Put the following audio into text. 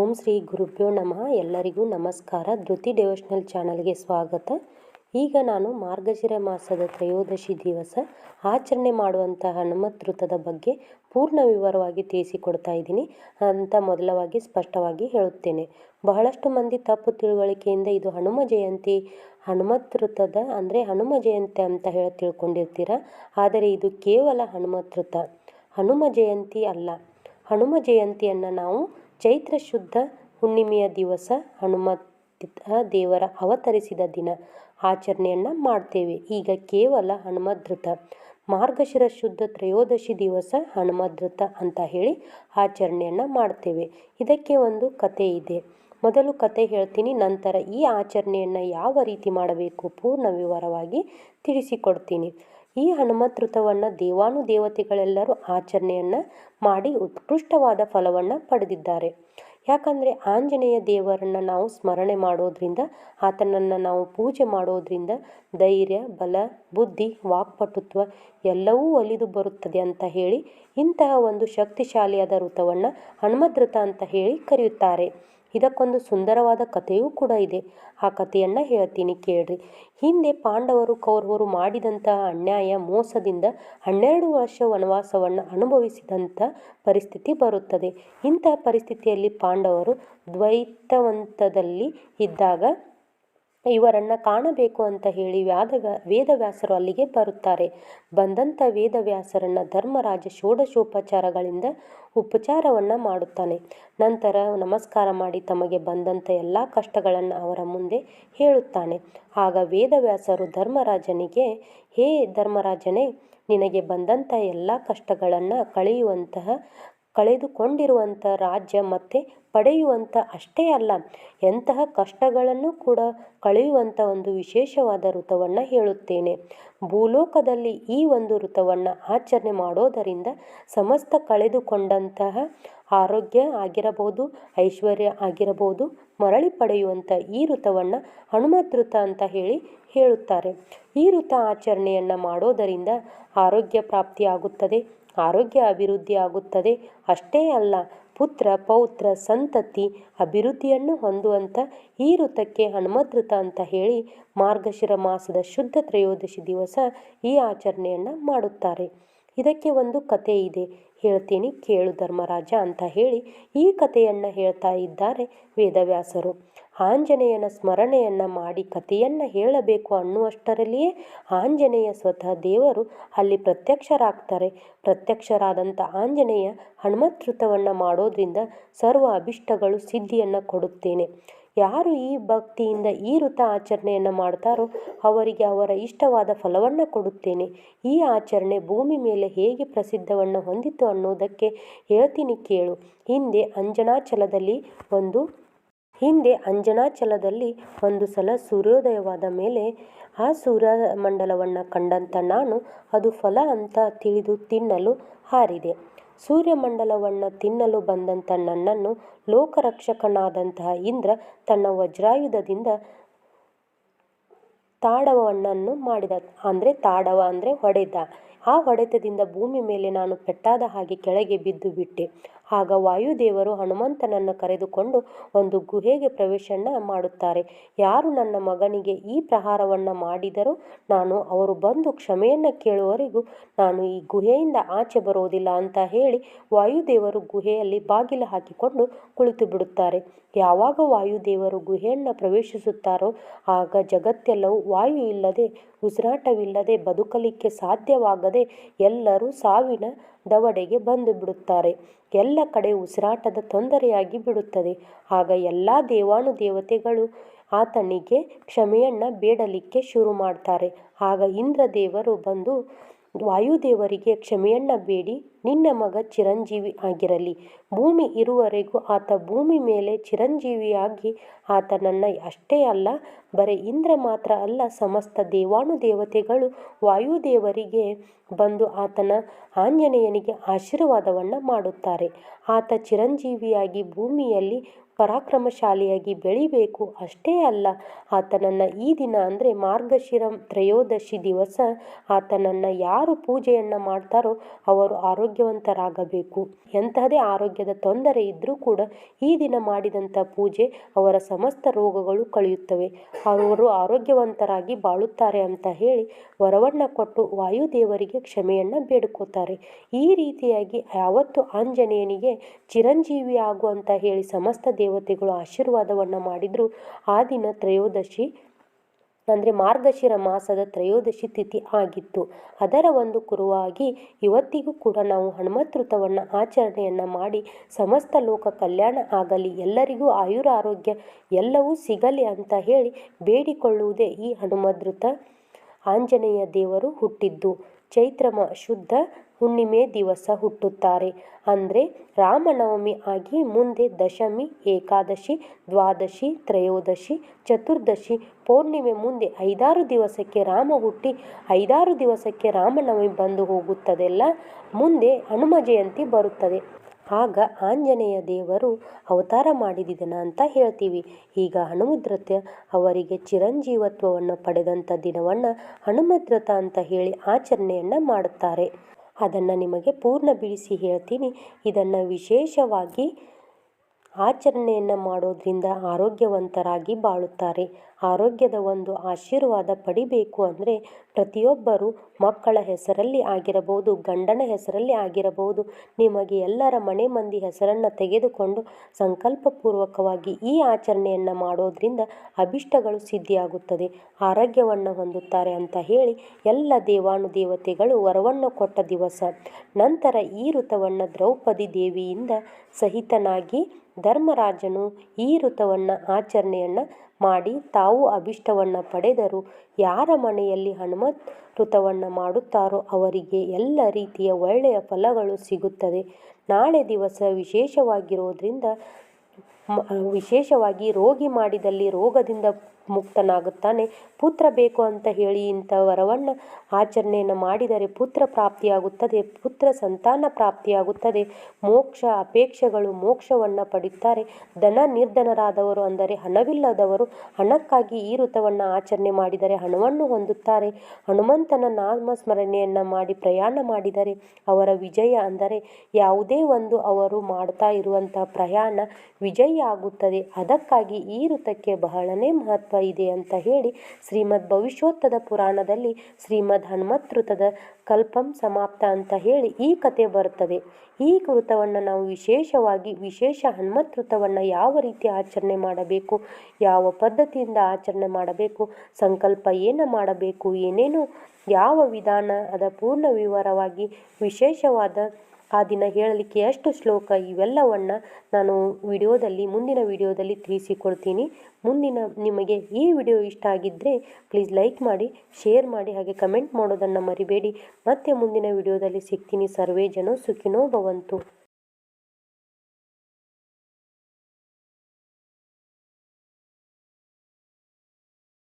ಓಂ ಶ್ರೀ ಗುರುಭ್ಯೋ ನಮಃ. ಎಲ್ಲರಿಗೂ ನಮಸ್ಕಾರ. ಧೃತಿ ಡೆವೋಷ್ನಲ್ ಚಾನಲ್ಗೆ ಸ್ವಾಗತ. ಈಗ ನಾನು ಮಾರ್ಗಶಿರ ಮಾಸದ ತ್ರಯೋದಶಿ ದಿವಸ ಆಚರಣೆ ಮಾಡುವಂತಹ ಹನುಮತೃತದ ಬಗ್ಗೆ ಪೂರ್ಣ ವಿವರವಾಗಿ ತಿಳಿಸಿಕೊಡ್ತಾ ಇದ್ದೀನಿ. ಅಂತ ಮೊದಲವಾಗಿ ಸ್ಪಷ್ಟವಾಗಿ ಹೇಳುತ್ತೇನೆ. ಬಹಳಷ್ಟು ಮಂದಿ ತಪ್ಪು ತಿಳುವಳಿಕೆಯಿಂದ ಇದು ಹನುಮ ಜಯಂತಿ, ಹನುಮತೃತದ ಅಂದರೆ ಹನುಮ ಜಯಂತಿ ಅಂತ ಹೇಳಿ ತಿಳ್ಕೊಂಡಿರ್ತೀರ? ಆದರೆ ಇದು ಕೇವಲ ಹನುಮತೃತ, ಹನುಮ ಜಯಂತಿ ಅಲ್ಲ. ಹನುಮ ಜಯಂತಿಯನ್ನು ನಾವು ಚೈತ್ರ ಶುದ್ಧ ಹುಣ್ಣಿಮೆಯ ದಿವಸ ಹನುಮ ದೇವರ ಅವತರಿಸಿದ ದಿನ ಆಚರಣೆಯನ್ನು ಮಾಡ್ತೇವೆ. ಈಗ ಕೇವಲ ಹನುಮದ್ರತ. ಮಾರ್ಗಶಿರ ಶುದ್ಧ ತ್ರಯೋದಶಿ ದಿವಸ ಹನುಮದ್ರತ ಅಂತ ಹೇಳಿ ಆಚರಣೆಯನ್ನು ಮಾಡ್ತೇವೆ. ಇದಕ್ಕೆ ಒಂದು ಕತೆ ಇದೆ. ಮೊದಲು ಕತೆ ಹೇಳ್ತೀನಿ, ನಂತರ ಈ ಆಚರಣೆಯನ್ನು ಯಾವ ರೀತಿ ಮಾಡಬೇಕು ಪೂರ್ಣ ವಿವರವಾಗಿ ತಿಳಿಸಿಕೊಡ್ತೀನಿ. ಈ ಹನುಮತ್ ದೇವಾನುದೇವತೆಗಳೆಲ್ಲರೂ ದೇವಾನು ದೇವತೆಗಳೆಲ್ಲರೂ ಆಚರಣೆಯನ್ನು ಮಾಡಿ ಉತ್ಕೃಷ್ಟವಾದ ಫಲವನ್ನು ಪಡೆದಿದ್ದಾರೆ. ಯಾಕಂದರೆ ಆಂಜನೇಯ ದೇವರನ್ನು ನಾವು ಸ್ಮರಣೆ ಮಾಡೋದ್ರಿಂದ, ಆತನನ್ನು ನಾವು ಪೂಜೆ ಮಾಡೋದ್ರಿಂದ ಧೈರ್ಯ, ಬಲ, ಬುದ್ಧಿ, ವಾಕ್ಪಟುತ್ವ ಎಲ್ಲವೂ ಒಲಿದು ಬರುತ್ತದೆ ಅಂತ ಹೇಳಿ ಇಂತಹ ಒಂದು ಶಕ್ತಿಶಾಲಿಯಾದ ವೃತವನ್ನು ಹನುಮದ್ರತ ಅಂತ ಹೇಳಿ ಕರೆಯುತ್ತಾರೆ. ಇದಕ್ಕೊಂದು ಸುಂದರವಾದ ಕಥೆಯೂ ಕೂಡ ಇದೆ. ಆ ಕಥೆಯನ್ನು ಹೇಳ್ತೀನಿ ಕೇಳ್ರಿ. ಹಿಂದೆ ಪಾಂಡವರು ಕೌರವರು ಮಾಡಿದಂತಹ ಅನ್ಯಾಯ, ಮೋಸದಿಂದ ಹನ್ನೆರಡು ವರ್ಷ ವನವಾಸವನ್ನು ಅನುಭವಿಸಿದಂಥ ಪರಿಸ್ಥಿತಿ ಬರುತ್ತದೆ. ಇಂತಹ ಪರಿಸ್ಥಿತಿಯಲ್ಲಿ ಪಾಂಡವರು ದ್ವೈತವಂತದಲ್ಲಿ ಇದ್ದಾಗ ಇವರನ್ನು ಕಾಣಬೇಕು ಅಂತ ಹೇಳಿ ವ್ಯಾದ ವೇದವ್ಯಾಸರು ಅಲ್ಲಿಗೆ ಬರುತ್ತಾರೆ. ಬಂದಂಥ ವೇದವ್ಯಾಸರನ್ನು ಧರ್ಮರಾಜ ಷೋಡಶೋಪಚಾರಗಳಿಂದ ಉಪಚಾರವನ್ನು ಮಾಡುತ್ತಾನೆ. ನಂತರ ನಮಸ್ಕಾರ ಮಾಡಿ ತಮಗೆ ಬಂದಂಥ ಎಲ್ಲ ಕಷ್ಟಗಳನ್ನು ಅವರ ಮುಂದೆ ಹೇಳುತ್ತಾನೆ. ಆಗ ವೇದವ್ಯಾಸರು ಧರ್ಮರಾಜನಿಗೆ, ಹೇ ಧರ್ಮರಾಜನೇ, ನಿನಗೆ ಬಂದಂಥ ಎಲ್ಲ ಕಷ್ಟಗಳನ್ನು ಕಳೆಯುವಂತಹ ಕಳೆದುಕೊಂಡಿರುವಂಥ ರಾಜ್ಯ ಮತ್ತೆ ಪಡೆಯುವಂಥ ಅಷ್ಟೇ ಅಲ್ಲ, ಎಂತಹ ಕಷ್ಟಗಳನ್ನು ಕೂಡ ಕಳೆಯುವಂಥ ಒಂದು ವಿಶೇಷವಾದ ಋತವನ್ನು ಹೇಳುತ್ತೇನೆ. ಭೂಲೋಕದಲ್ಲಿ ಈ ಒಂದು ಋತವನ್ನು ಆಚರಣೆ ಮಾಡೋದರಿಂದ ಸಮಸ್ತ ಕಳೆದುಕೊಂಡಂತಹ ಆರೋಗ್ಯ ಆಗಿರಬಹುದು, ಐಶ್ವರ್ಯ ಆಗಿರಬಹುದು, ಮರಳಿ ಪಡೆಯುವಂಥ ಈ ಋತವನ್ನು ಹನುಮತ್ ಋತ ಅಂತ ಹೇಳಿ ಹೇಳುತ್ತಾರೆ. ಈ ಋತ ಆಚರಣೆಯನ್ನು ಮಾಡೋದರಿಂದ ಆರೋಗ್ಯ ಪ್ರಾಪ್ತಿಯಾಗುತ್ತದೆ ಆರೋಗ್ಯ ಅಭಿವೃದ್ಧಿ ಆಗುತ್ತದೆ. ಅಷ್ಟೇ ಅಲ್ಲ, ಪುತ್ರ, ಪೌತ್ರ, ಸಂತತಿ ಅಭಿವೃದ್ಧಿಯನ್ನು ಹೊಂದುವಂಥ ಈ ಋತಕ್ಕೆ ಹನುಮದೃತ ಅಂತ ಹೇಳಿ ಮಾರ್ಗಶಿರ ಮಾಸದ ಶುದ್ಧ ತ್ರಯೋದಶಿ ದಿವಸ ಈ ಆಚರಣೆಯನ್ನು ಮಾಡುತ್ತಾರೆ. ಇದಕ್ಕೆ ಒಂದು ಕತೆ ಇದೆ. ಹೇಳ್ತೀನಿ, ಕೇಳು ಧರ್ಮರಾಜ ಅಂತ ಹೇಳಿ ಈ ಕಥೆಯನ್ನು ಹೇಳ್ತಾ ಇದ್ದಾರೆ ವೇದವ್ಯಾಸರು. ಆಂಜನೇಯನ ಸ್ಮರಣೆಯನ್ನು ಮಾಡಿ ಕಥೆಯನ್ನು ಹೇಳಬೇಕು ಅನ್ನುವಷ್ಟರಲ್ಲಿಯೇ ಆಂಜನೇಯ ಸ್ವತಃ ದೇವರು ಅಲ್ಲಿ ಪ್ರತ್ಯಕ್ಷರಾಗ್ತಾರೆ. ಪ್ರತ್ಯಕ್ಷರಾದಂಥ ಆಂಜನೇಯ ಹನುಮತ್ ಮಾಡೋದ್ರಿಂದ ಸರ್ವ ಅಭಿಷ್ಟಗಳು ಸಿದ್ಧಿಯನ್ನು ಕೊಡುತ್ತೇನೆ. ಯಾರು ಈ ಭಕ್ತಿಯಿಂದ ಈ ಋತ ಆಚರಣೆಯನ್ನು ಮಾಡ್ತಾರೋ ಅವರಿಗೆ ಅವರ ಇಷ್ಟವಾದ ಫಲವನ್ನು ಕೊಡುತ್ತೇನೆ. ಈ ಆಚರಣೆ ಭೂಮಿ ಮೇಲೆ ಹೇಗೆ ಪ್ರಸಿದ್ಧವನ್ನು ಹೊಂದಿತು ಅನ್ನೋದಕ್ಕೆ ಹೇಳ್ತೀನಿ ಕೇಳು. ಹಿಂದೆ ಅಂಜನಾಚಲದಲ್ಲಿ ಒಂದು ಹಿಂದೆ ಅಂಜನಾಚಲದಲ್ಲಿ ಒಂದು ಸಲ ಸೂರ್ಯೋದಯವಾದ ಮೇಲೆ ಆ ಸೂರ್ಯಮಂಡಲವನ್ನು ಕಂಡಂಥ ನಾನು, ಅದು ಫಲ ಅಂತ ತಿಳಿದು ತಿನ್ನಲು ಹಾರಿದೆ. ಸೂರ್ಯಮಂಡಲವನ್ನು ತಿನ್ನಲು ಬಂದಂಥ ನನ್ನನ್ನು ಲೋಕರಕ್ಷಕನಾದಂತಹ ಇಂದ್ರ ತನ್ನ ವಜ್ರಾಯುಧದಿಂದ ತಾಡವವನ್ನು ಮಾಡಿದ, ಅಂದರೆ ತಾಡವ ಅಂದರೆ ಹೊಡೆದ. ಆ ಹೊಡೆತದಿಂದ ಭೂಮಿ ಮೇಲೆ ನಾನು ಪೆಟ್ಟಾದ ಹಾಗೆ ಕೆಳಗೆ ಬಿದ್ದು ಬಿಟ್ಟೆ. ಆಗ ವಾಯುದೇವರು ಹನುಮಂತನನ್ನು ಕರೆದುಕೊಂಡು ಒಂದು ಗುಹೆಗೆ ಪ್ರವೇಶನ ಮಾಡುತ್ತಾರೆ. ಯಾರು ನನ್ನ ಮಗನಿಗೆ ಈ ಪ್ರಹಾರವನ್ನು ಮಾಡಿದರೂ ನಾನು ಅವರು ಬಂದು ಕ್ಷಮೆಯನ್ನು ಕೇಳುವವರೆಗೂ ನಾನು ಈ ಗುಹೆಯಿಂದ ಆಚೆ ಬರೋದಿಲ್ಲ ಅಂತ ಹೇಳಿ ವಾಯುದೇವರು ಗುಹೆಯಲ್ಲಿ ಬಾಗಿಲು ಹಾಕಿಕೊಂಡು ಕುಳಿತು ಬಿಡುತ್ತಾರೆ. ಯಾವಾಗ ವಾಯುದೇವರು ಗುಹೆಯನ್ನು ಪ್ರವೇಶಿಸುತ್ತಾರೋ ಆಗ ಜಗತ್ತೆಲ್ಲವೂ ವಾಯು ಇಲ್ಲದೆ, ಉಸಿರಾಟವಿಲ್ಲದೆ ಬದುಕಲಿಕ್ಕೆ ಸಾಧ್ಯವಾಗದೆ ಎಲ್ಲರೂ ಸಾವಿನ ದವಡೆಗೆ ಬಂದು ಬಿಡುತ್ತಾರೆ. ಎಲ್ಲ ಕಡೆ ಉಸಿರಾಟದ ತೊಂದರೆಯಾಗಿ ಬಿಡುತ್ತದೆ. ಆಗ ಎಲ್ಲ ದೇವಾನು ದೇವತೆಗಳು ಆತನಿಗೆ ಕ್ಷಮೆಯನ್ನು ಬೇಡಲಿಕ್ಕೆ ಶುರು ಮಾಡ್ತಾರೆ. ಆಗ ಇಂದ್ರದೇವರು ಬಂದು ವಾಯುದೇವರಿಗೆ ಕ್ಷಮೆಯನ್ನ ಬೇಡಿ, ನಿನ್ನ ಮಗ ಚಿರಂಜೀವಿ ಆಗಿರಲಿ. ಭೂಮಿ ಇರುವವರೆಗೂ ಆತ ಭೂಮಿ ಮೇಲೆ ಚಿರಂಜೀವಿಯಾಗಿ ಆತ ನನ್ನ ಅಷ್ಟೇ ಅಲ್ಲ, ಬರೀ ಇಂದ್ರ ಮಾತ್ರ ಅಲ್ಲ, ಸಮಸ್ತ ದೇವಾನುದೇವತೆಗಳು ವಾಯುದೇವರಿಗೆ ಬಂದು ಆತನ ಆಂಜನೇಯನಿಗೆ ಆಶೀರ್ವಾದವನ್ನು ಮಾಡುತ್ತಾರೆ. ಆತ ಚಿರಂಜೀವಿಯಾಗಿ ಭೂಮಿಯಲ್ಲಿ ಪರಾಕ್ರಮಶಾಲಿಯಾಗಿ ಬೆಳಿಬೇಕು ಅಷ್ಟೇ ಅಲ್ಲ, ಆತನನ್ನು ಈ ದಿನ ಅಂದರೆ ಮಾರ್ಗಶಿರ ತ್ರಯೋದಶಿ ದಿವಸ ಆತನನ್ನು ಯಾರು ಪೂಜೆಯನ್ನು ಮಾಡ್ತಾರೋ ಅವರು ಆರೋಗ್ಯವಂತರಾಗಬೇಕು. ಎಂತಹದೇ ಆರೋಗ್ಯದ ತೊಂದರೆ ಇದ್ದರೂ ಕೂಡ ಈ ದಿನ ಮಾಡಿದಂಥ ಪೂಜೆ ಅವರ ಸಮಸ್ತ ರೋಗಗಳು ಕಳೆಯುತ್ತವೆ. ಅವರು ಆರೋಗ್ಯವಂತರಾಗಿ ಬಾಳುತ್ತಾರೆ ಅಂತ ಹೇಳಿ ವರವನ್ನು ಕೊಟ್ಟು ವಾಯುದೇವರಿಗೆ ಕ್ಷಮೆಯನ್ನು ಬೇಡ್ಕೋತಾರೆ. ಈ ರೀತಿಯಾಗಿ ಯಾವತ್ತು ಆಂಜನೇಯನಿಗೆ ಚಿರಂಜೀವಿ ಆಗು ಅಂತ ಹೇಳಿ ಸಮಸ್ತ ದೇವತೆಗಳು ಆಶೀರ್ವಾದವನ್ನು ಮಾಡಿದ್ರು. ಆ ದಿನ ತ್ರಯೋದಶಿ, ಅಂದರೆ ಮಾರ್ಗಶಿರ ಮಾಸದ ತ್ರಯೋದಶಿ ತಿಥಿ ಆಗಿತ್ತು. ಅದರ ಒಂದು ಕುರುವಾಗಿ ಇವತ್ತಿಗೂ ಕೂಡ ನಾವು ಹನುಮತೃತವನ್ನು ಆಚರಣೆಯನ್ನು ಮಾಡಿ ಸಮಸ್ತ ಲೋಕ ಕಲ್ಯಾಣ ಆಗಲಿ, ಎಲ್ಲರಿಗೂ ಆಯುರ ಆರೋಗ್ಯ, ಎಲ್ಲವೂ ಸಿಗಲಿ ಅಂತ ಹೇಳಿ ಬೇಡಿಕೊಳ್ಳುವುದೇ ಈ ಹನುಮದೃತ ಆಂಜನೇಯ ದೇವರು ಹುಟ್ಟಿದ್ದು. ಚೈತ್ರಮ ಶುದ್ಧ ಹುಣ್ಣಿಮೆ ದಿವಸ ಹುಟ್ಟುತ್ತಾರೆ. ಅಂದರೆ ರಾಮನವಮಿ ಆಗಿ ಮುಂದೆ ದಶಮಿ, ಏಕಾದಶಿ, ದ್ವಾದಶಿ, ತ್ರಯೋದಶಿ, ಚತುರ್ದಶಿ, ಪೌರ್ಣಿಮೆ ಮುಂದೆ ಐದಾರು ದಿವಸಕ್ಕೆ ರಾಮ ಹುಟ್ಟಿ, ಐದಾರು ದಿವಸಕ್ಕೆ ರಾಮನವಮಿ ಬಂದು ಹೋಗುತ್ತದೆಲ್ಲ ಮುಂದೆ ಹನುಮ ಜಯಂತಿ ಬರುತ್ತದೆ. ಆಗ ಆಂಜನೇಯ ದೇವರು ಅವತಾರ ಮಾಡಿದಿದನ ಅಂತ ಹೇಳ್ತೀವಿ. ಈಗ ಹನುಮದ್ರತ ಅವರಿಗೆ ಚಿರಂಜೀವತ್ವವನ್ನು ಪಡೆದಂಥ ದಿನವನ್ನು ಹನುಮದ್ರತ ಅಂತ ಹೇಳಿ ಆಚರಣೆಯನ್ನು ಮಾಡುತ್ತಾರೆ. ಅದನ್ನು ನಿಮಗೆ ಪೂರ್ಣ ಬಿಡಿಸಿ ಹೇಳ್ತೀನಿ. ಇದನ್ನು ವಿಶೇಷವಾಗಿ ಆಚರಣೆಯನ್ನು ಮಾಡೋದ್ರಿಂದ ಆರೋಗ್ಯವಂತರಾಗಿ ಬಾಳುತ್ತಾರೆ. ಆರೋಗ್ಯದ ಒಂದು ಆಶೀರ್ವಾದ ಪಡಿಬೇಕು ಅಂದರೆ ಪ್ರತಿಯೊಬ್ಬರು ಮಕ್ಕಳ ಹೆಸರಲ್ಲಿ ಆಗಿರಬಹುದು, ಗಂಡನ ಹೆಸರಲ್ಲಿ ಆಗಿರಬಹುದು, ನಿಮಗೆ ಎಲ್ಲರ ಮನೆ ಮಂದಿ ಹೆಸರನ್ನು ತೆಗೆದುಕೊಂಡು ಸಂಕಲ್ಪಪೂರ್ವಕವಾಗಿ ಈ ಆಚರಣೆಯನ್ನು ಮಾಡೋದ್ರಿಂದ ಅಭಿಷ್ಟಗಳು ಸಿದ್ಧಿಯಾಗುತ್ತದೆ. ಆರೋಗ್ಯವನ್ನು ಹೊಂದುತ್ತಾರೆ ಅಂತ ಹೇಳಿ ಎಲ್ಲ ದೇವಾನುದೇವತೆಗಳು ವರವನ್ನು ಕೊಟ್ಟ ದಿವಸ ನಂತರ ಈ ಋತವನ್ನು ದ್ರೌಪದಿ ದೇವಿಯಿಂದ ಸಹಿತನಾಗಿ ಧರ್ಮರಾಜನು ಈ ಋತವನ್ನು ಆಚರಣೆಯನ್ನು ಮಾಡಿ ತಾವು ಅಭಿಷ್ಟವನ್ನು ಪಡೆದರು. ಯಾರ ಮನೆಯಲ್ಲಿ ಹನುಮತ್ ಋತವನ್ನು ಮಾಡುತ್ತಾರೋ ಅವರಿಗೆ ಎಲ್ಲ ರೀತಿಯ ಒಳ್ಳೆಯ ಫಲಗಳು ಸಿಗುತ್ತದೆ. ನಾಳೆ ದಿವಸ ವಿಶೇಷವಾಗಿರೋದ್ರಿಂದ ವಿಶೇಷವಾಗಿ ರೋಗಿ ಮಾಡಿದಲ್ಲಿ ರೋಗದಿಂದ ಮುಕ್ತನಾಗುತ್ತಾನೆ. ಪುತ್ರ ಬೇಕು ಅಂತ ಹೇಳಿ ಇಂಥ ವರವನ್ನು ಆಚರಣೆಯನ್ನು ಮಾಡಿದರೆ ಪುತ್ರ ಪ್ರಾಪ್ತಿಯಾಗುತ್ತದೆ, ಪುತ್ರ ಸಂತಾನ ಪ್ರಾಪ್ತಿಯಾಗುತ್ತದೆ. ಮೋಕ್ಷ ಅಪೇಕ್ಷೆಗಳು ಮೋಕ್ಷವನ್ನು ಪಡೆಯುತ್ತಾರೆ ಧನ ನಿರ್ಧನರಾದವರು ಅಂದರೆ ಹಣವಿಲ್ಲದವರು ಹಣಕ್ಕಾಗಿ ಈ ಋತವನ್ನು ಆಚರಣೆ ಮಾಡಿದರೆ ಹಣವನ್ನು ಹೊಂದುತ್ತಾರೆ. ಹನುಮಂತನ ನಾಮಸ್ಮರಣೆಯನ್ನು ಮಾಡಿ ಪ್ರಯಾಣ ಮಾಡಿದರೆ ಅವರ ವಿಜಯ ಅಂದರೆ ಯಾವುದೇ ಒಂದು ಅವರು ಮಾಡ್ತಾ ಇರುವಂತಹ ಪ್ರಯಾಣ ವಿಜಯ ಆಗುತ್ತದೆ ಅದಕ್ಕಾಗಿ ಈ ಋತಕ್ಕೆ ಬಹಳನೇ ಮಹತ್ವ ಇದೆ ಅಂತ ಹೇಳಿ ಶ್ರೀಮದ್ ಭವಿಷ್ಯೋತ್ತದ ಪುರಾಣದಲ್ಲಿ ಶ್ರೀಮದ್ ಹನುಮತೃತದ ಕಲ್ಪಂ ಸಮಾಪ್ತ ಅಂತ ಹೇಳಿ ಈ ಕತೆ ಬರುತ್ತದೆ. ಈ ಕೃತವನ್ನು ನಾವು ವಿಶೇಷವಾಗಿ ವಿಶೇಷ ಹನುಮತೃತವನ್ನು ಯಾವ ರೀತಿ ಆಚರಣೆ ಮಾಡಬೇಕು, ಯಾವ ಪದ್ಧತಿಯಿಂದ ಆಚರಣೆ ಮಾಡಬೇಕು, ಸಂಕಲ್ಪ ಏನು ಮಾಡಬೇಕು, ಏನೇನು, ಯಾವ ವಿಧಾನ, ಅದ ಪೂರ್ಣ ವಿವರವಾಗಿ ವಿಶೇಷವಾದ ಆ ದಿನ ಹೇಳಲಿಕ್ಕೆ ಎಷ್ಟು ಶ್ಲೋಕ ಇವೆಲ್ಲವನ್ನು ನಾನು ವಿಡಿಯೋದಲ್ಲಿ, ಮುಂದಿನ ವಿಡಿಯೋದಲ್ಲಿ ತಿಳಿಸಿಕೊಡ್ತೀನಿ. ಮುಂದಿನ ನಿಮಗೆ ಈ ವಿಡಿಯೋ ಇಷ್ಟ ಆಗಿದ್ದರೆ ಪ್ಲೀಸ್ ಲೈಕ್ ಮಾಡಿ ಶೇರ್ ಮಾಡಿ, ಹಾಗೆ ಕಮೆಂಟ್ ಮಾಡೋದನ್ನು ಮರಿಬೇಡಿ. ಮತ್ತೆ ಮುಂದಿನ ವಿಡಿಯೋದಲ್ಲಿ ಸಿಗ್ತೀನಿ. ಸರ್ವೇ ಜನೋ ಸುಖಿನೋ ಭವಂತು.